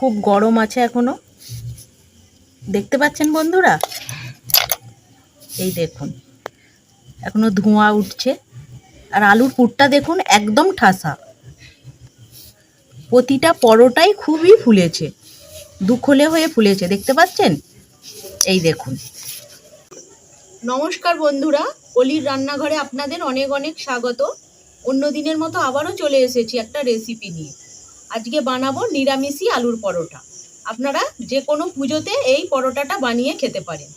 খুব গরম আছে এখনও। দেখতে পাচ্ছেন বন্ধুরা? এই দেখুন, এখনও ধোঁয়া উঠছে। আর আলুর পুরটা দেখুন, একদম ঠাসা। প্রতিটা পরোটাই খুবই ফুলেছে, দুখলে হয়ে ফুলেছে, দেখতে পাচ্ছেন? এই দেখুন। নমস্কার বন্ধুরা, অলির রান্নাঘরে আপনাদের অনেক অনেক স্বাগত। অন্য দিনের মতো আবারও চলে এসেছি একটা রেসিপি নিয়ে। আজকে বানাবো নিরামিষি আলুর পরোটা। আপনারা যে কোনো পুজোতে এই পরোটাটা বানিয়ে খেতে পারেন।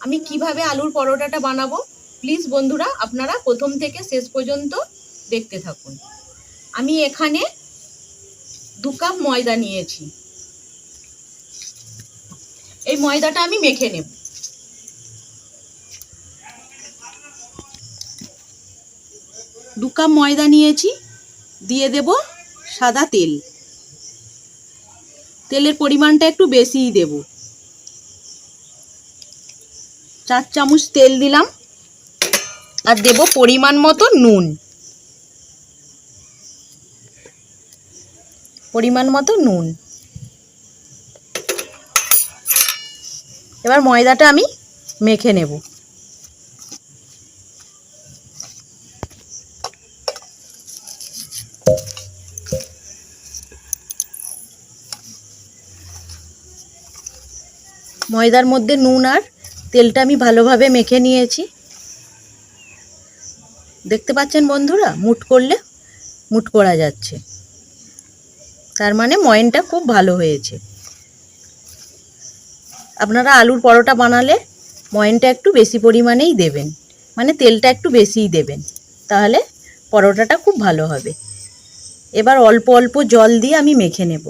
আমি কীভাবে আলুর পরোটাটা বানাবো? প্লিজ বন্ধুরা, আপনারা প্রথম থেকে শেষ পর্যন্ত দেখতে থাকুন। আমি এখানে দু কাপ ময়দা নিয়েছি। এই ময়দাটা আমি মেখে নেব। দু কাপ ময়দা নিয়েছি। দিয়ে দেব সাদা তেল। তেলের পরিমাণটা একটু বেশিই দেব। চার চামচ তেল দিলাম, আর দেব পরিমাণ মতো নুন। পরিমাণ মতো নুন। এবার ময়দাটা আমি মেখে নেব। ময়দার মধ্যে নুন আর তেলটা আমি ভালোভাবে মেখে নিয়েছি। দেখতে পাচ্ছেন বন্ধুরা, মুট করলে মুট করা যাচ্ছে। তার মানে ময়নটা খুব ভালো হয়েছে। আপনারা আলুর পরোটা বানালে ময়নটা একটু বেশি পরিমাণেই দেবেন মানে তেলটা একটু বেশিই দেবেন, তাহলে পরোটাটা খুব ভালো হবে। এবার অল্প অল্প জল দিয়ে আমি মেখে নেব।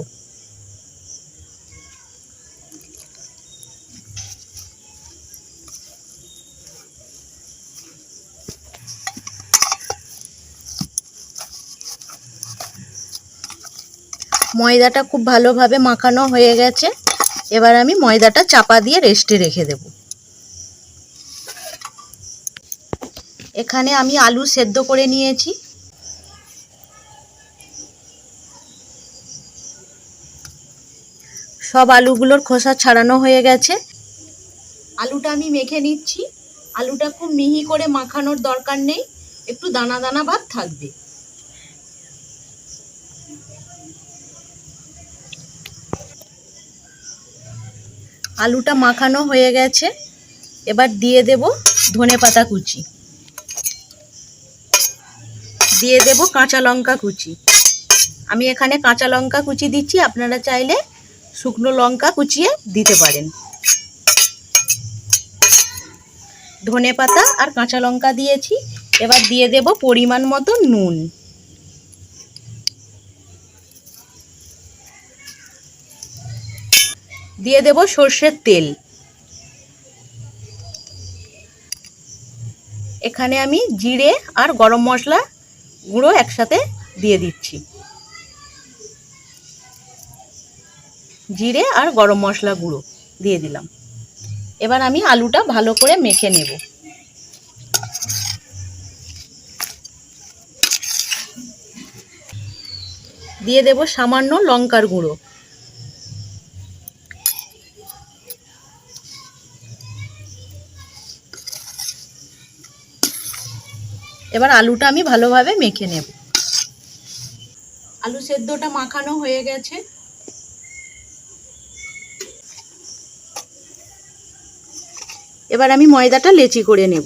ময়দাটা খুব ভালোভাবে মাখানো হয়ে গেছে। এবার আমি ময়দাটা চাপা দিয়ে রেস্টে রেখে দেব। এখানে আমি আলু সেদ্ধ করে নিয়েছি। সব আলুগুলোর খোসা ছাড়ানো হয়ে গেছে। আলুটা আমি মেখে নিচ্ছি। আলুটা খুব মিহি করে মাখানোর দরকার নেই। একটু দানা দানা ভাব থাকবে। আলুটা মাখানো হয়ে গেছে। এবার দিয়ে দেব ধনে পাতা কুচি। দিয়ে দেব কাঁচা লঙ্কা কুচি। আমি এখানে কাঁচা লঙ্কা কুচি দিচ্ছি, আপনারা চাইলে শুকনো লঙ্কা কুচিয়ে দিতে পারেন। ধনে পাতা আর কাঁচা লঙ্কা দিয়েছি। এবার দিয়ে দেব পরিমাণ মতো নুন। দিয়ে দেব সর্ষের তেল। এখানে আমি জিরে আর গরম মশলা গুঁড়ো একসাথে দিয়ে দিচ্ছি। জিরে আর গরম মশলা গুঁড়ো দিয়ে দিলাম। এবার আমি আলুটা ভালো করে মেখে নেব। দিয়ে দেব সামান্য লঙ্কার গুঁড়ো। এবার আলুটা আমি ভালোভাবে মেখে নেব। আলু সেদ্ধটা মাখানো হয়ে গেছে। এবার আমি ময়দাটা লেচি করে নেব।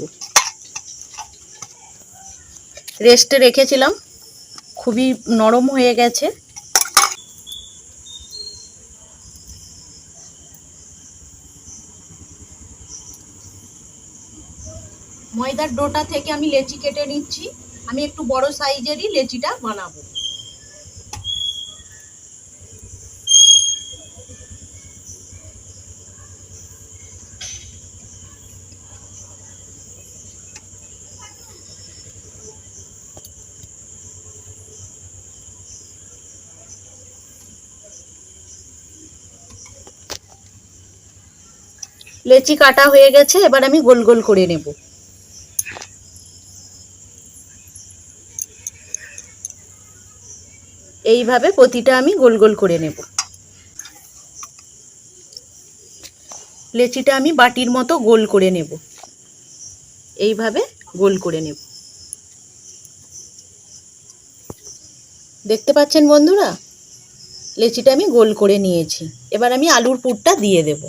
রেস্টে রেখেছিলাম খুবই নরম হয়ে গেছে। ময়দার ডোটা থেকে আমি লেচি কেটে নিচ্ছি। আমি একটু বড় সাইজেরই লেচিটা বানাবো। লেচি কাটা হয়ে গেছে, এবার আমি গোল গোল করে নেব। এইভাবে প্রতিটা আমি গোল গোল করে নেব। লেচিটা আমি বাটির মতো গোল করে নেব। এইভাবে গোল করে নেব। দেখতে পাচ্ছেন বন্ধুরা? লেচিটা আমি গোল করে নিয়েছি। এবার আমি আলুর পুরটা দিয়ে দেবো।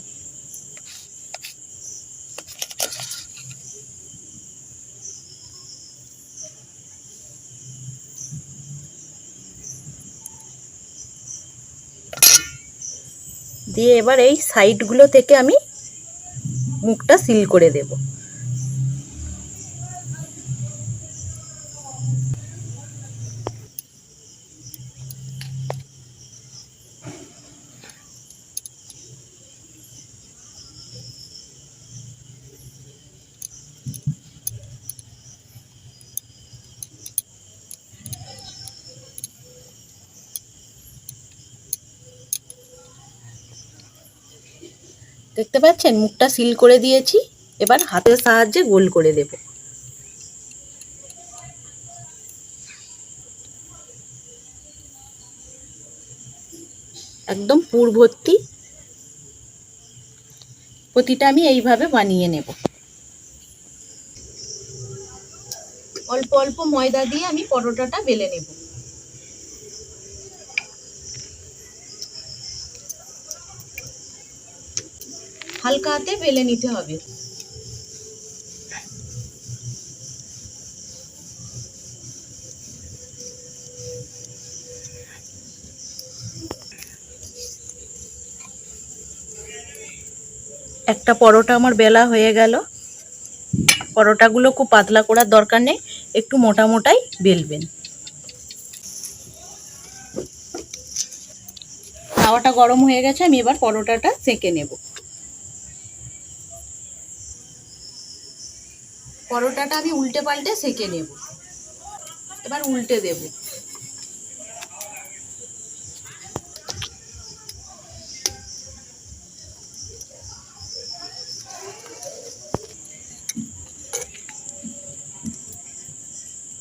দিয়ে এবার এই সাইডগুলো থেকে আমি মুখটা সিল করে দেব। দেখতে পাচ্ছেন? মুখটা সিল করে দিয়েছি। এবার হাতের সাহায্যে গোল করে দেব। একদম পুর ভর্তি। প্রতিটা আমি এইভাবে বানিয়ে নেব। অল্প অল্প ময়দা দিয়ে আমি পরোটাটা বেলে নেব। হালকা হাতে বেলে নিতে হবে। একটা পরোটা আমার বেলা হয়ে গেল। পরোটাগুলো খুব পাতলা করার দরকার নেই, একটু মোটা মোটাই বেলবেন। তাওয়াটা গরম হয়ে গেছে, আমি এবার পরোটাটা সেঁকে নেব। পরোটাটা আমি উল্টে পাল্টে সেঁকে নেব। এবার উল্টে দেব।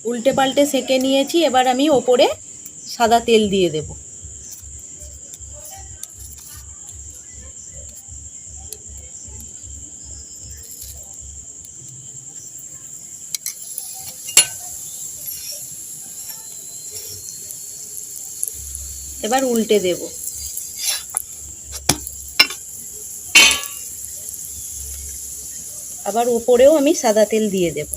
উল্টে পাল্টে সেঁকে নিয়েছি, এবার আমি ওপরে সাদা তেল দিয়ে দেব। এবার উল্টে দেব। আবার উপরেও আমি সাদা তেল দিয়ে দেব।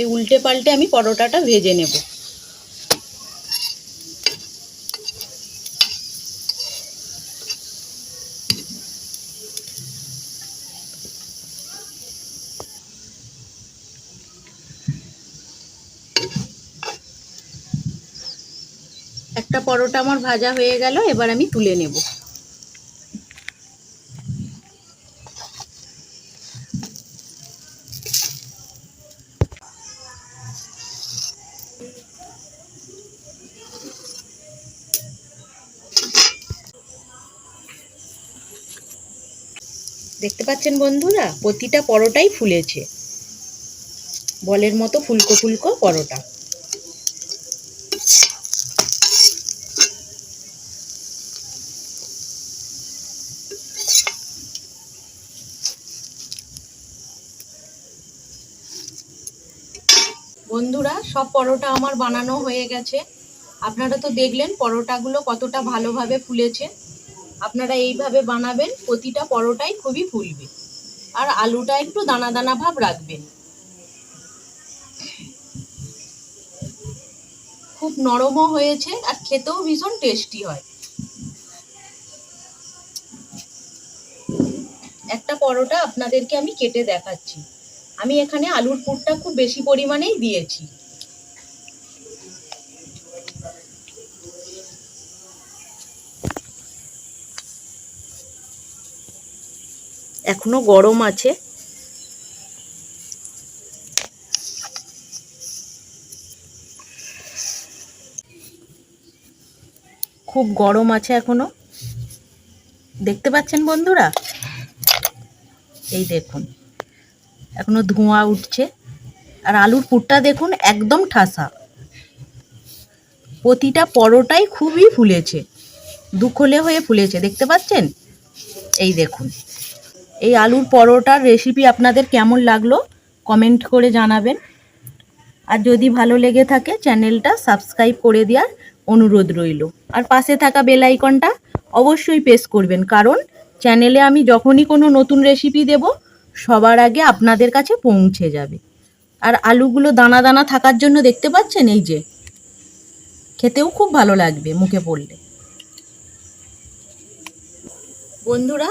এই উল্টে পাল্টে আমি পরোটাটা ভেজে নেব একটা পরোটা আমার ভাজা হয়ে গেল, এবার আমি তুলে নেব। দেখতে পাচ্ছেন বন্ধুরা, প্রতিটা পরোটাই ফুলেছে। বলের মতো ফুলকো ফুলকো পরোটা বন্ধুরা সব পরোটা আমার বানানো হয়ে গেছে। আপনারা তো দেখলেন পরোটাগুলো কতটা ভালোভাবে ফুলেছে। আপনারা এইভাবে বানাবেন, প্রতিটা পরোটাই খুবই ফুলবে। আর আলুটা একটু দানা দানা ভাব রাখবেন। খুব নরমও হয়েছে আর খেতেও ভীষণ টেস্টি হয়। একটা পরোটা আপনাদেরকে আমি কেটে দেখাচ্ছি। আমি এখানে আলুর পুরটা খুব বেশি পরিমাণেই দিয়েছি। এখনও গরম আছে। খুব গরম আছে এখনও। দেখতে পাচ্ছেন বন্ধুরা? এই দেখুন, এখনও ধোঁয়া উঠছে। আর আলুর পুরটা দেখুন, একদম ঠাসা। প্রতিটা পরোটাই খুবই ফুলেছে। দুখলে হয়ে ফুলেছে, দেখতে পাচ্ছেন? এই দেখুন। এই আলুর পরোটার রেসিপি আপনাদের কেমন লাগল? কমেন্ট করে জানাবেন। আর যদি ভালো লেগে থাকে চ্যানেলটা সাবস্ক্রাইব করে দেওয়ার অনুরোধ রইল। আর পাশে থাকা বেল আইকনটা অবশ্যই প্রেস করবেন, কারণ চ্যানেলে আমি যখনই কোনো নতুন রেসিপি দেব, সবার আগে আপনাদের কাছে পৌঁছে যাবে। আর আলুগুলো দানা দানা থাকার জন্য দেখতে পাচ্ছেন এই যে, খেতেও খুব ভালো লাগবে মুখে পড়লে। বন্ধুরা